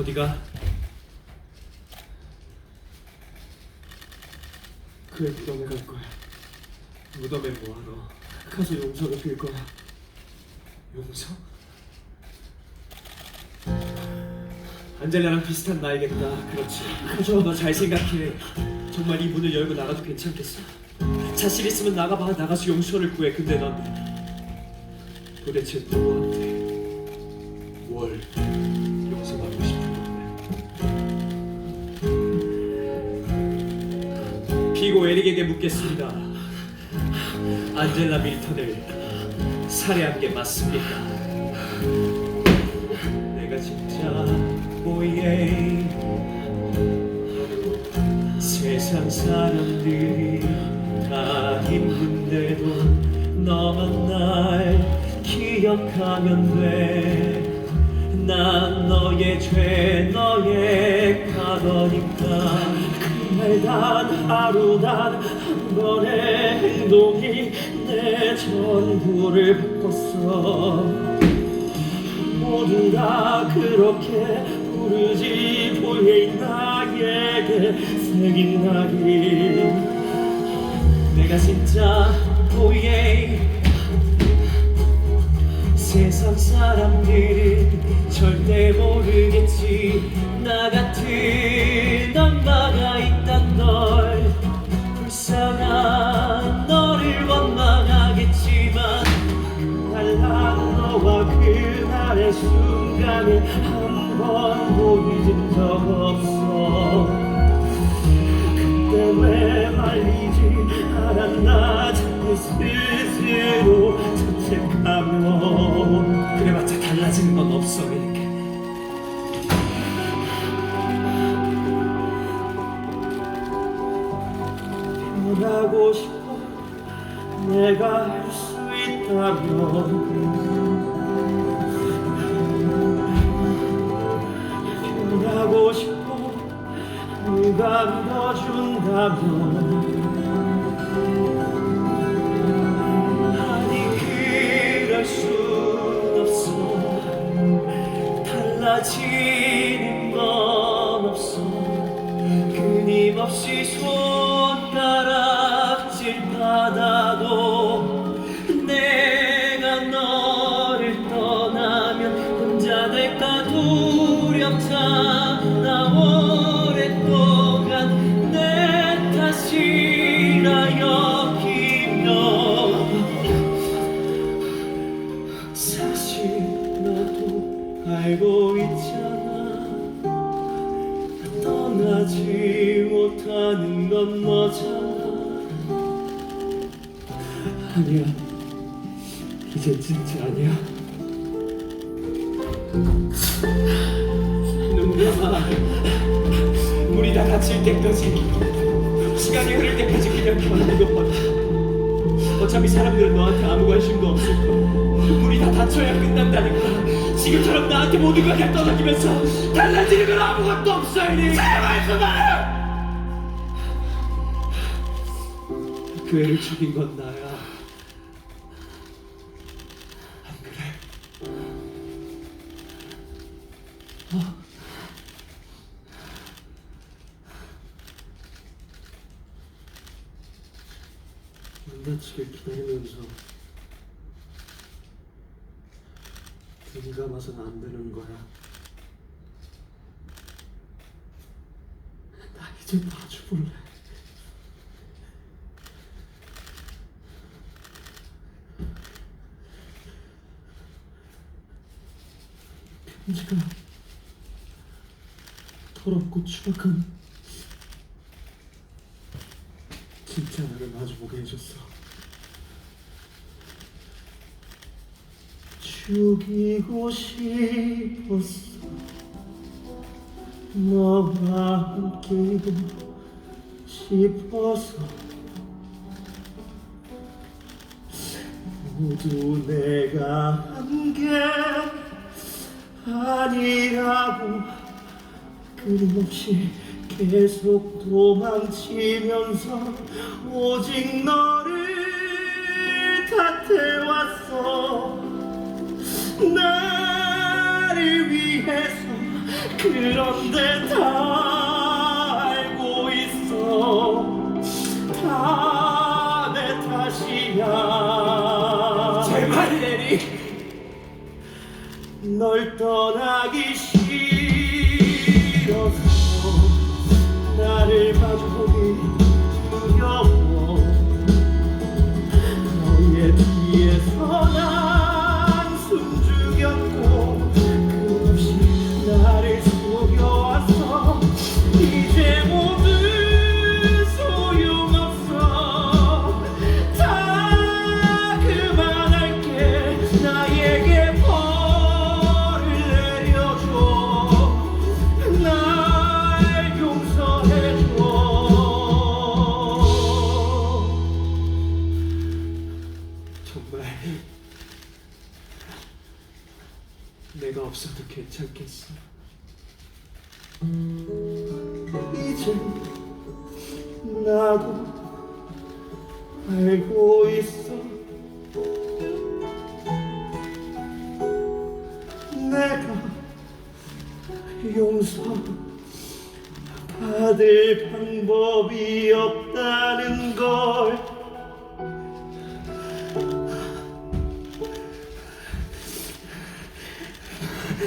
어디가? 그의 무덤에 갈 거야. 무덤에 뭐하러? 가서 용서를 빌 거야. 용서? 안젤라랑 비슷한 나이겠다. 그렇지. 가져. 너잘 생각해. 정말 이 문을 열고 나가도 괜찮겠어? 자신 있으면 나가봐. 나가서 용서를 구해. 근데 넌 도대체 누구한테 뭘 피고 에릭에게 묻겠습니다. 안젤라 밀턴을 살해한 게 맞습니까? 내가 진짜 보이게 세상 사람들이 다 힘든데도 너만 날 기억하면 돼 난 너의 죄 너의 가더니까. 그날 단 하루 단한 번의 행동이 내 전부를 바꿨어. 모두 다 그렇게 부르지 보혜 나에게 낙이 내가 진짜 보예 세상 사람들은 절대 모르겠지. 나 같은 엄마가 있단 걸 불쌍한 너를 원망하겠지만 달란 너와 그날의 순간을 한번 보여준 적 없어. 그때 왜 말리지? 않았나? 자꾸 스스로 자책하며 하고 싶어 내가 할 수 있다면 변하고 싶어 누가 믿어준다면 아니 그럴 순 없어 달라지는 건 없어 끊임없이 손가락 질 받아도 내가 너를 떠나면 혼자 될까 두렵잖아. 오랫동안 내 탓이라 여기며 사실 너도 알고 있잖아. 떠나지 못하는 건 너잖아 아니야. 이제 진짜 아니야. 눈물아 우리 다 다칠 때까지 시간이 흐를 때까지 그냥 견디고 버텨 어차피 사람들은 너한테 아무 관심도 없을 거야. 우리 다 다쳐야 끝난다니까. 지금처럼 나한테 모든 걸 다 떠넘기면서 달라지는 건 아무것도 없어 이리. 제발 그만 그 애를 죽인 건 나야 안 다치길 기다리면서 눈 감아서는 안 되는 거야. 나 이제 봐줘볼래. 편지가 더럽고 추악한 진짜 나를 마주보게 해줬어. 죽이고 싶었어. 너와 함께고 싶어서 모두 내가 한 게 아니라고 끊임없이 계속 도망치면서 오직 너를 탓해왔어. 나를 위해서 그런데 다 알고 있어. 다 내 탓이야. 제발. 내리 널 떠나기 싫어 마주보기 두려워 너의 뒤에서 난 정말 내가 없어도 괜찮겠어. 이제 나도 알고 있어. 내가 용서 받을 방법이 없다는 걸.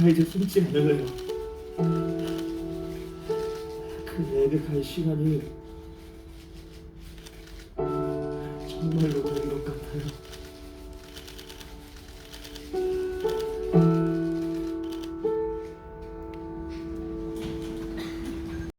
나 이제 숨지 않을래요. 그 애백한 시간이 정말로 된 것 같아요.